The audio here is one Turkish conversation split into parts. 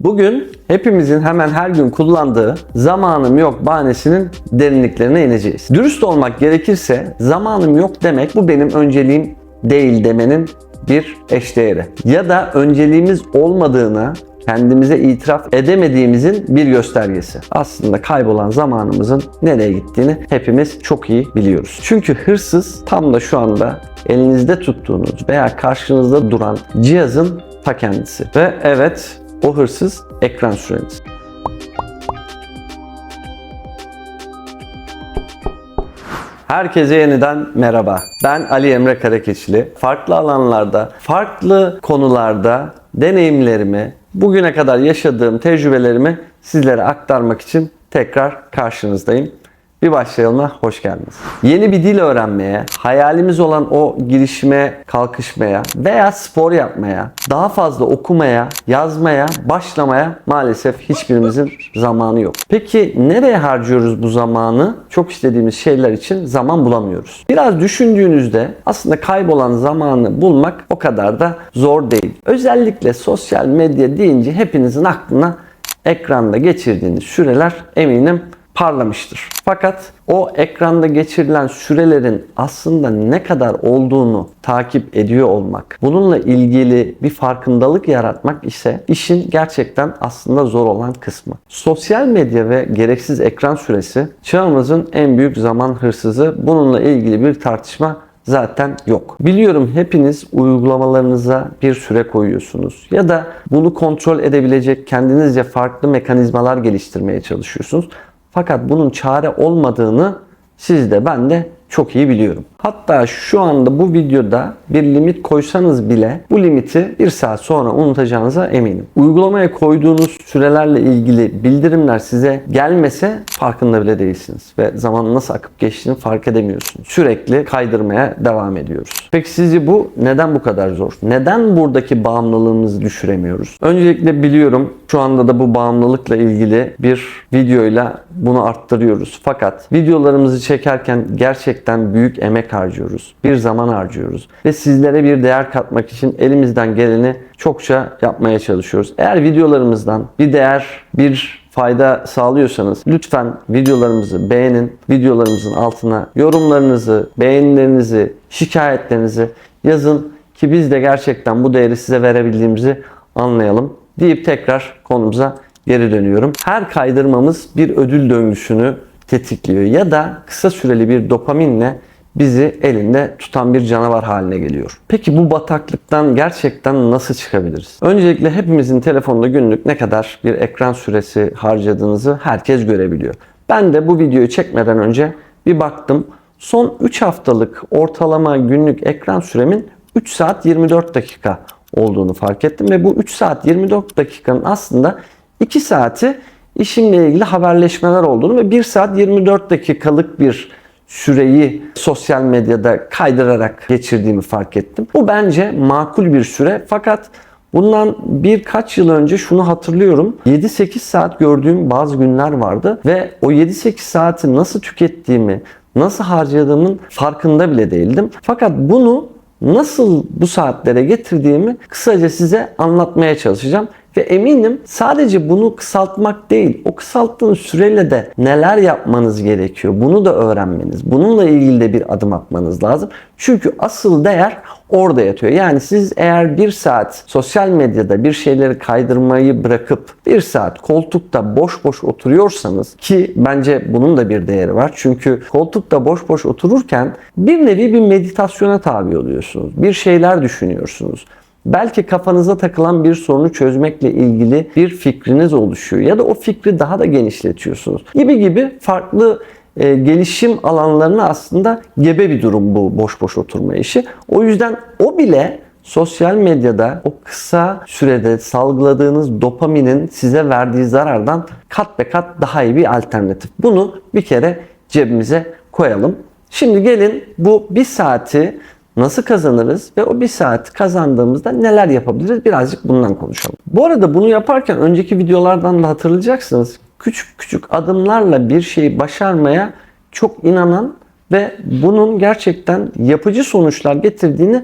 Bugün hepimizin hemen her gün kullandığı zamanım yok bahanesinin derinliklerine ineceğiz. Dürüst olmak gerekirse zamanım yok demek bu benim önceliğim değil demenin bir eşdeğeri. Ya da önceliğimiz olmadığına kendimize itiraf edemediğimizin bir göstergesi. Aslında kaybolan zamanımızın nereye gittiğini hepimiz çok iyi biliyoruz. Çünkü hırsız tam da şu anda elinizde tuttuğunuz veya karşınızda duran cihazın ta kendisi. Ve evet o hırsız ekran süreniz. Herkese yeniden merhaba. Ben Ali Emre Karakeçili. Farklı alanlarda, farklı konularda deneyimlerimi, bugüne kadar yaşadığım tecrübelerimi sizlere aktarmak için tekrar karşınızdayım. Bir başlayalım hoş geldiniz. Yeni bir dil öğrenmeye, hayalimiz olan o girişime, kalkışmaya veya spor yapmaya, daha fazla okumaya, yazmaya, başlamaya maalesef hiçbirimizin zamanı yok. Peki nereye harcıyoruz bu zamanı? Çok istediğimiz şeyler için zaman bulamıyoruz. Biraz düşündüğünüzde aslında kaybolan zamanı bulmak o kadar da zor değil. Özellikle sosyal medya deyince hepinizin aklına ekranda geçirdiğiniz süreler eminim parlamıştır. Fakat o ekranda geçirilen sürelerin aslında ne kadar olduğunu takip ediyor olmak, bununla ilgili bir farkındalık yaratmak ise işin gerçekten aslında zor olan kısmı. Sosyal medya ve gereksiz ekran süresi çağımızın en büyük zaman hırsızı. Bununla ilgili bir tartışma zaten yok. Biliyorum hepiniz uygulamalarınıza bir süre koyuyorsunuz ya da bunu kontrol edebilecek kendinizce farklı mekanizmalar geliştirmeye çalışıyorsunuz. Fakat bunun çare olmadığını siz de ben de çok iyi biliyorum. Hatta şu anda bu videoda bir limit koysanız bile bu limiti bir saat sonra unutacağınıza eminim. Uygulamaya koyduğunuz sürelerle ilgili bildirimler size gelmese farkında bile değilsiniz ve zaman nasıl akıp geçtiğini fark edemiyorsunuz. Sürekli kaydırmaya devam ediyoruz. Peki sizce bu neden bu kadar zor? Neden buradaki bağımlılığımızı düşüremiyoruz? Öncelikle biliyorum şu anda da bu bağımlılıkla ilgili bir videoyla bunu arttırıyoruz. Fakat videolarımızı çekerken gerçekten büyük emek harcıyoruz. Bir zaman harcıyoruz. Ve sizlere bir değer katmak için elimizden geleni çokça yapmaya çalışıyoruz. Eğer videolarımızdan bir değer, bir fayda sağlıyorsanız lütfen videolarımızı beğenin. Videolarımızın altına yorumlarınızı, beğenilerinizi, şikayetlerinizi yazın ki biz de gerçekten bu değeri size verebildiğimizi anlayalım deyip tekrar konumuza geri dönüyorum. Her kaydırmamız bir ödül döngüsünü tetikliyor ya da kısa süreli bir dopaminle bizi elinde tutan bir canavar haline geliyor. Peki bu bataklıktan gerçekten nasıl çıkabiliriz? Öncelikle hepimizin telefonda günlük ne kadar bir ekran süresi harcadığınızı herkes görebiliyor. Ben de bu videoyu çekmeden önce bir baktım. Son 3 haftalık ortalama günlük ekran süremin 3 saat 24 dakika olduğunu fark ettim ve bu 3 saat 24 dakikanın aslında 2 saati işimle ilgili haberleşmeler olduğunu ve 1 saat 24 dakikalık bir süreyi sosyal medyada kaydırarak geçirdiğimi fark ettim. Bu bence makul bir süre fakat bundan birkaç yıl önce şunu hatırlıyorum. 7-8 saat gördüğüm bazı günler vardı ve o 7-8 saati nasıl tükettiğimi, nasıl harcadığımın farkında bile değildim. Fakat bunu nasıl bu saatlere getirdiğimi kısaca size anlatmaya çalışacağım. Ve eminim sadece bunu kısaltmak değil, o kısalttığınız süreyle de neler yapmanız gerekiyor. Bunu da öğrenmeniz, bununla ilgili de bir adım atmanız lazım. Çünkü asıl değer orada yatıyor. Yani siz eğer bir saat sosyal medyada bir şeyleri kaydırmayı bırakıp bir saat koltukta boş boş oturuyorsanız ki bence bunun da bir değeri var. Çünkü koltukta boş boş otururken bir nevi bir meditasyona tabi oluyorsunuz. Bir şeyler düşünüyorsunuz. Belki kafanıza takılan bir sorunu çözmekle ilgili bir fikriniz oluşuyor ya da o fikri daha da genişletiyorsunuz. Gibi gibi farklı e, gelişim alanlarına aslında gebe bir durum bu boş boş oturma işi. O yüzden o bile sosyal medyada o kısa sürede salgıladığınız dopaminin size verdiği zarardan kat be kat daha iyi bir alternatif. Bunu bir kere cebimize koyalım. Şimdi gelin bu bir saati nasıl kazanırız ve o bir saat kazandığımızda neler yapabiliriz birazcık bundan konuşalım. Bu arada bunu yaparken önceki videolardan da hatırlayacaksınız. Küçük küçük adımlarla bir şeyi başarmaya çok inanan ve bunun gerçekten yapıcı sonuçlar getirdiğini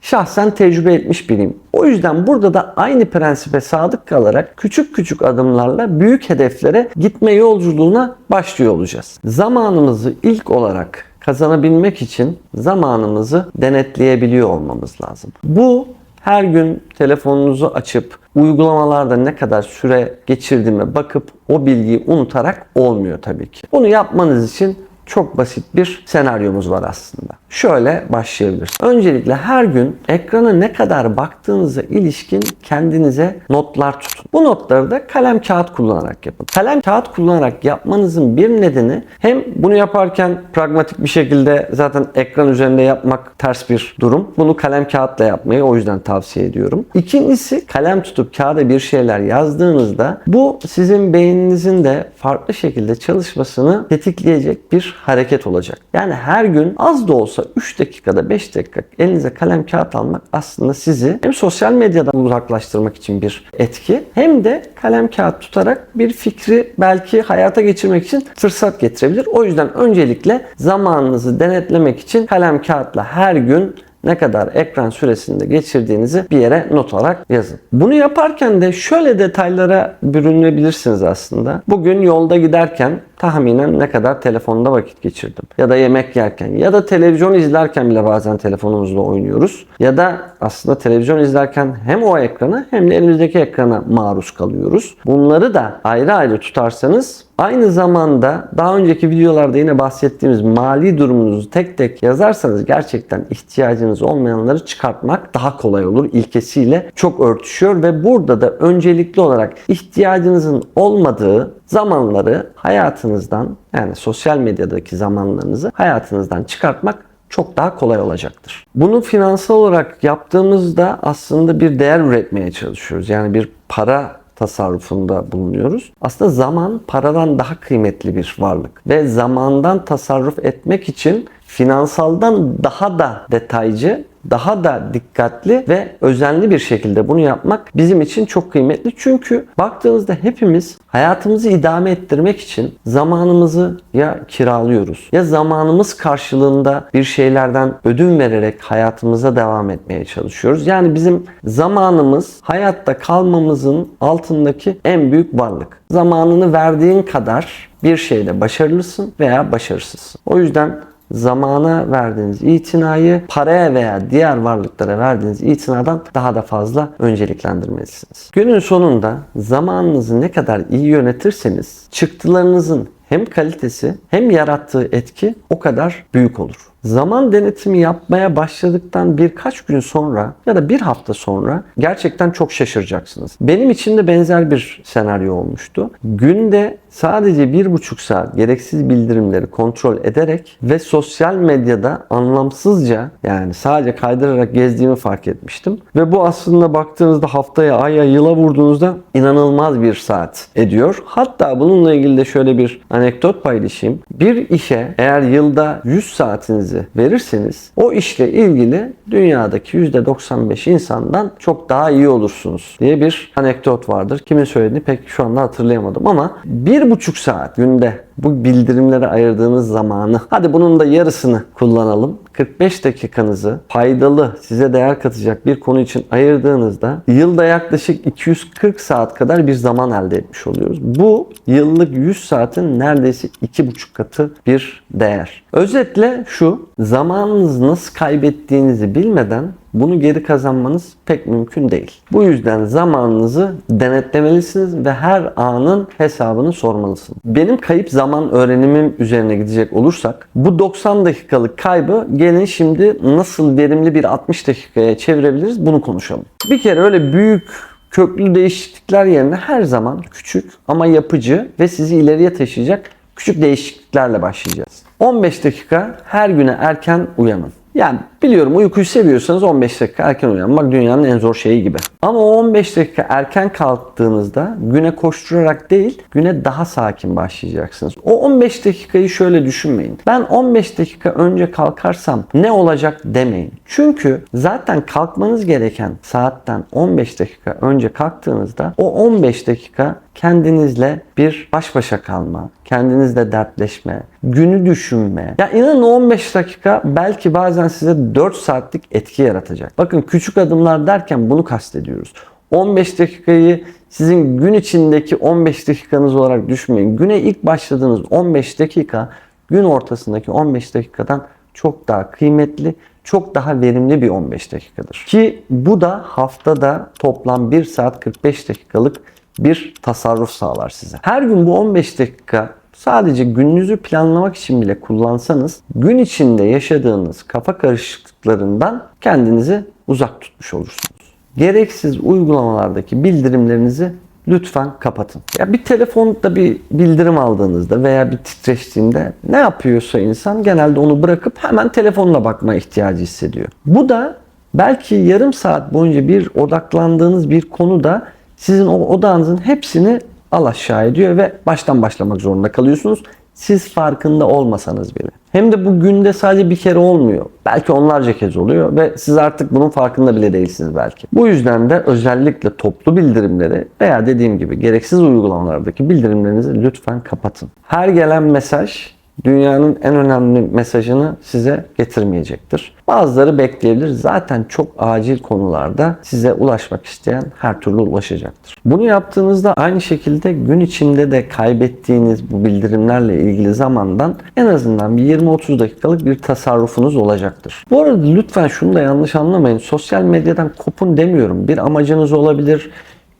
şahsen tecrübe etmiş biriyim. O yüzden burada da aynı prensibe sadık kalarak küçük küçük adımlarla büyük hedeflere gitme yolculuğuna başlıyor olacağız. Zamanımızı ilk olarak kazanabilmek için zamanımızı denetleyebiliyor olmamız lazım. Bu her gün telefonunuzu açıp uygulamalarda ne kadar süre geçirdiğime bakıp o bilgiyi unutarak olmuyor tabii ki. Bunu yapmanız için çok basit bir senaryomuz var aslında. Şöyle başlayabiliriz. Öncelikle her gün ekrana ne kadar baktığınıza ilişkin kendinize notlar tutun. Bu notları da kalem kağıt kullanarak yapın. Kalem kağıt kullanarak yapmanızın bir nedeni hem bunu yaparken pragmatik bir şekilde zaten ekran üzerinde yapmak ters bir durum. Bunu kalem kağıtla yapmayı o yüzden tavsiye ediyorum. İkincisi kalem tutup kağıda bir şeyler yazdığınızda bu sizin beyninizin de farklı şekilde çalışmasını tetikleyecek bir hareket olacak. Yani her gün az da olsa 3 dakikada 5 dakika elinize kalem kağıt almak aslında sizi hem sosyal medyadan uzaklaştırmak için bir etki hem de kalem kağıt tutarak bir fikri belki hayata geçirmek için fırsat getirebilir. O yüzden öncelikle zamanınızı denetlemek için kalem kağıtla her gün ne kadar ekran süresinde geçirdiğinizi bir yere not olarak yazın. Bunu yaparken de şöyle detaylara bürünebilirsiniz aslında. Bugün yolda giderken tahminen ne kadar telefonda vakit geçirdim. Ya da yemek yerken ya da televizyon izlerken bile bazen telefonumuzla oynuyoruz. Ya da aslında televizyon izlerken hem o ekrana hem de elimizdeki ekrana maruz kalıyoruz. Bunları da ayrı ayrı tutarsanız Aynı zamanda daha önceki videolarda yine bahsettiğimiz mali durumunuzu tek tek yazarsanız gerçekten ihtiyacınız olmayanları çıkartmak daha kolay olur ilkesiyle çok örtüşüyor ve burada da öncelikli olarak ihtiyacınızın olmadığı zamanları hayatınızdan yani sosyal medyadaki zamanlarınızı hayatınızdan çıkartmak çok daha kolay olacaktır. Bunu finansal olarak yaptığımızda aslında bir değer üretmeye çalışıyoruz. Yani bir para tasarrufunda bulunuyoruz. Aslında zaman paradan daha kıymetli bir varlık ve zamandan tasarruf etmek için finansaldan daha da detaycı daha da dikkatli ve özenli bir şekilde bunu yapmak bizim için çok kıymetli. Çünkü baktığınızda hepimiz hayatımızı idame ettirmek için zamanımızı ya kiralıyoruz ya zamanımız karşılığında bir şeylerden ödün vererek hayatımıza devam etmeye çalışıyoruz. Yani bizim zamanımız hayatta kalmamızın altındaki en büyük varlık. Zamanını verdiğin kadar bir şeyde başarılısın veya başarısızsın. O yüzden zamana verdiğiniz itinayı paraya veya diğer varlıklara verdiğiniz itinadan daha da fazla önceliklendirmelisiniz. Günün sonunda zamanınızı ne kadar iyi yönetirseniz çıktılarınızın hem kalitesi hem yarattığı etki o kadar büyük olur. Zaman denetimi yapmaya başladıktan birkaç gün sonra ya da bir hafta sonra gerçekten çok şaşıracaksınız. Benim için de benzer bir senaryo olmuştu. Günde sadece bir buçuk saat gereksiz bildirimleri kontrol ederek ve sosyal medyada anlamsızca yani sadece kaydırarak gezdiğimi fark etmiştim. Ve bu aslında baktığınızda haftaya, aya, yıla vurduğunuzda inanılmaz bir saat ediyor. Hatta bununla ilgili de şöyle bir anekdot paylaşayım. Bir işe eğer yılda 100 saatinizi verirseniz o işle ilgili dünyadaki %95 insandan çok daha iyi olursunuz diye bir anekdot vardır. Kimin söylediğini pek şu anda hatırlayamadım ama bir buçuk saat günde bu bildirimlere ayırdığınız zamanı hadi bunun da yarısını kullanalım. 45 dakikanızı faydalı, size değer katacak bir konu için ayırdığınızda yılda yaklaşık 240 saat kadar bir zaman elde etmiş oluyoruz. Bu yıllık 100 saatin neredeyse 2,5 katı bir değer. Özetle şu, zamanınızı nasıl kaybettiğinizi bilmeden bunu geri kazanmanız pek mümkün değil. Bu yüzden zamanınızı denetlemelisiniz ve her anın hesabını sormalısınız. Benim kayıp zaman öğrenimim üzerine gidecek olursak bu 90 dakikalık kaybı gelin şimdi nasıl verimli bir 60 dakikaya çevirebiliriz bunu konuşalım. Bir kere öyle büyük köklü değişiklikler yerine her zaman küçük ama yapıcı ve sizi ileriye taşıyacak küçük değişikliklerle başlayacağız. 15 dakika her güne erken uyanın. Yani biliyorum uykuyu seviyorsanız 15 dakika erken uyanmak dünyanın en zor şeyi gibi. Ama o 15 dakika erken kalktığınızda güne koşturarak değil, güne daha sakin başlayacaksınız. O 15 dakikayı şöyle düşünmeyin. Ben 15 dakika önce kalkarsam ne olacak demeyin. Çünkü zaten kalkmanız gereken saatten 15 dakika önce kalktığınızda o 15 dakika kendinizle bir baş başa kalma, kendinizle dertleşme, günü düşünme. Ya inanın o 15 dakika belki bazen size 4 saatlik etki yaratacak. Bakın küçük adımlar derken bunu kastediyoruz. 15 dakikayı sizin gün içindeki 15 dakikanız olarak düşünmeyin. Güne ilk başladığınız 15 dakika gün ortasındaki 15 dakikadan çok daha kıymetli, çok daha verimli bir 15 dakikadır. Ki bu da haftada toplam 1 saat 45 dakikalık bir tasarruf sağlar size. Her gün bu 15 dakika sadece gününüzü planlamak için bile kullansanız gün içinde yaşadığınız kafa karışıklıklarından kendinizi uzak tutmuş olursunuz. Gereksiz uygulamalardaki bildirimlerinizi lütfen kapatın. Ya bir telefonda bir bildirim aldığınızda veya bir titreştiğinde ne yapıyorsa insan genelde onu bırakıp hemen telefonla bakma ihtiyacı hissediyor. Bu da belki yarım saat boyunca bir odaklandığınız bir konuda sizin o odağınızın hepsini al aşağı ediyor ve baştan başlamak zorunda kalıyorsunuz. Siz farkında olmasanız bile. Hem de bu günde sadece bir kere olmuyor. Belki onlarca kez oluyor ve siz artık bunun farkında bile değilsiniz belki. Bu yüzden de özellikle toplu bildirimleri veya dediğim gibi gereksiz uygulamalardaki bildirimlerinizi lütfen kapatın. Her gelen mesaj dünyanın en önemli mesajını size getirmeyecektir. Bazıları bekleyebilir. Zaten çok acil konularda size ulaşmak isteyen her türlü ulaşacaktır. Bunu yaptığınızda aynı şekilde gün içinde de kaybettiğiniz bu bildirimlerle ilgili zamandan en azından bir 20-30 dakikalık bir tasarrufunuz olacaktır. Bu arada lütfen şunu da yanlış anlamayın. Sosyal medyadan kopun demiyorum. Bir amacınız olabilir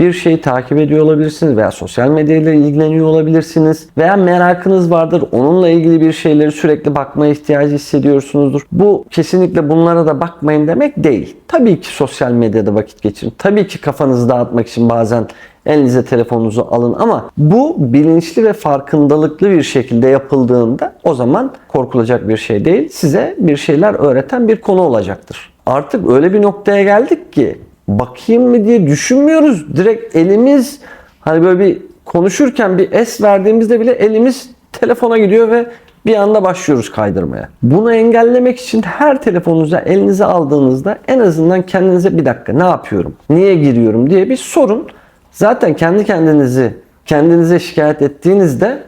bir şeyi takip ediyor olabilirsiniz veya sosyal medyayla ilgileniyor olabilirsiniz veya merakınız vardır. Onunla ilgili bir şeyleri sürekli bakmaya ihtiyacı hissediyorsunuzdur. Bu kesinlikle bunlara da bakmayın demek değil. Tabii ki sosyal medyada vakit geçirin. Tabii ki kafanızı dağıtmak için bazen elinize telefonunuzu alın ama bu bilinçli ve farkındalıklı bir şekilde yapıldığında o zaman korkulacak bir şey değil. Size bir şeyler öğreten bir konu olacaktır. Artık öyle bir noktaya geldik ki bakayım mı diye düşünmüyoruz. Direkt elimiz hani böyle bir konuşurken bir es verdiğimizde bile elimiz telefona gidiyor ve bir anda başlıyoruz kaydırmaya. Bunu engellemek için her telefonunuza elinize aldığınızda en azından kendinize bir dakika ne yapıyorum, niye giriyorum diye bir sorun. Zaten kendi kendinizi kendinize şikayet ettiğinizde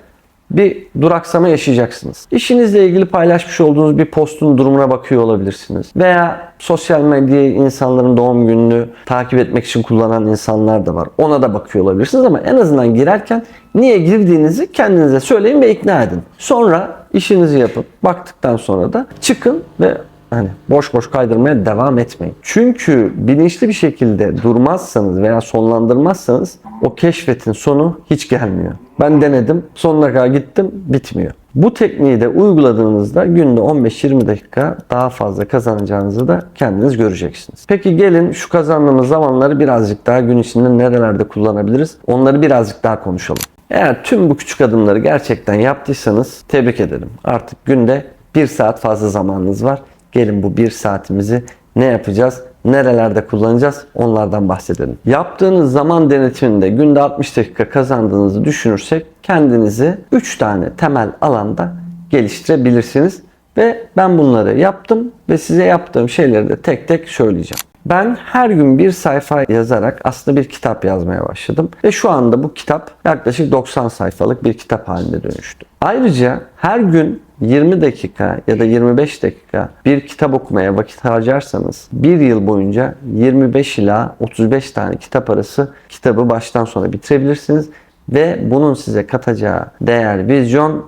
bir duraksama yaşayacaksınız. İşinizle ilgili paylaşmış olduğunuz bir postun durumuna bakıyor olabilirsiniz. Veya sosyal medyayı insanların doğum gününü takip etmek için kullanan insanlar da var. Ona da bakıyor olabilirsiniz ama en azından girerken niye girdiğinizi kendinize söyleyin ve ikna edin. Sonra işinizi yapıp baktıktan sonra da çıkın ve hani boş boş kaydırmaya devam etmeyin. Çünkü bilinçli bir şekilde durmazsanız veya sonlandırmazsanız o keşfetin sonu hiç gelmiyor. Ben denedim, sonuna kadar gittim, bitmiyor. Bu tekniği de uyguladığınızda günde 15-20 dakika daha fazla kazanacağınızı da kendiniz göreceksiniz. Peki gelin şu kazandığımız zamanları birazcık daha gün içinde nerelerde kullanabiliriz? Onları birazcık daha konuşalım. Eğer tüm bu küçük adımları gerçekten yaptıysanız tebrik ederim. Artık günde 1 saat fazla zamanınız var. Gelin bu 1 saatimizi ne yapacağız? Nerelerde kullanacağız? Onlardan bahsedelim. Yaptığınız zaman denetiminde günde 60 dakika kazandığınızı düşünürsek kendinizi 3 tane temel alanda geliştirebilirsiniz. Ve ben bunları yaptım ve size yaptığım şeyleri de tek tek söyleyeceğim. Ben her gün bir sayfa yazarak aslında bir kitap yazmaya başladım. Ve şu anda bu kitap yaklaşık 90 sayfalık bir kitap haline dönüştü. Ayrıca her gün 20 dakika ya da 25 dakika bir kitap okumaya vakit harcarsanız bir yıl boyunca 25 ila 35 tane kitap arası kitabı baştan sona bitirebilirsiniz ve bunun size katacağı değer, vizyon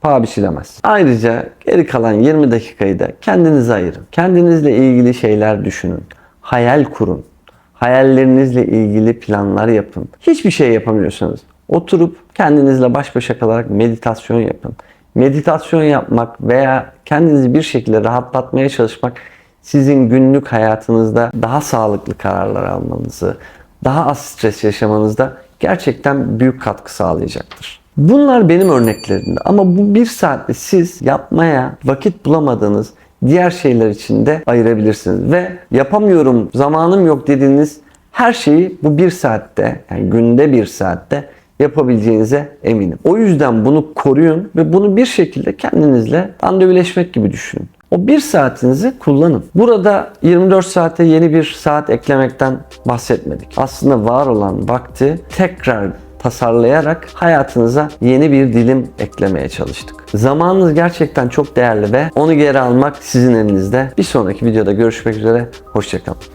paha biçilemez. Ayrıca geri kalan 20 dakikayı da kendinize ayırın. Kendinizle ilgili şeyler düşünün. Hayal kurun. Hayallerinizle ilgili planlar yapın. Hiçbir şey yapamıyorsanız oturup kendinizle baş başa kalarak meditasyon yapın. Meditasyon yapmak veya kendinizi bir şekilde rahatlatmaya çalışmak sizin günlük hayatınızda daha sağlıklı kararlar almanızı, daha az stres yaşamanızda gerçekten büyük katkı sağlayacaktır. Bunlar benim örneklerimde ama bu bir saatte siz yapmaya vakit bulamadığınız diğer şeyler için de ayırabilirsiniz. Ve yapamıyorum, zamanım yok dediğiniz her şeyi bu bir saatte, yani günde bir saatte yapabileceğinize eminim. O yüzden bunu koruyun ve bunu bir şekilde kendinizle randevuleşmek gibi düşünün. O bir saatinizi kullanın. Burada 24 saate yeni bir saat eklemekten bahsetmedik. Aslında var olan vakti tekrar tasarlayarak hayatınıza yeni bir dilim eklemeye çalıştık. Zamanınız gerçekten çok değerli ve onu geri almak sizin elinizde. Bir sonraki videoda görüşmek üzere. Hoşçakalın.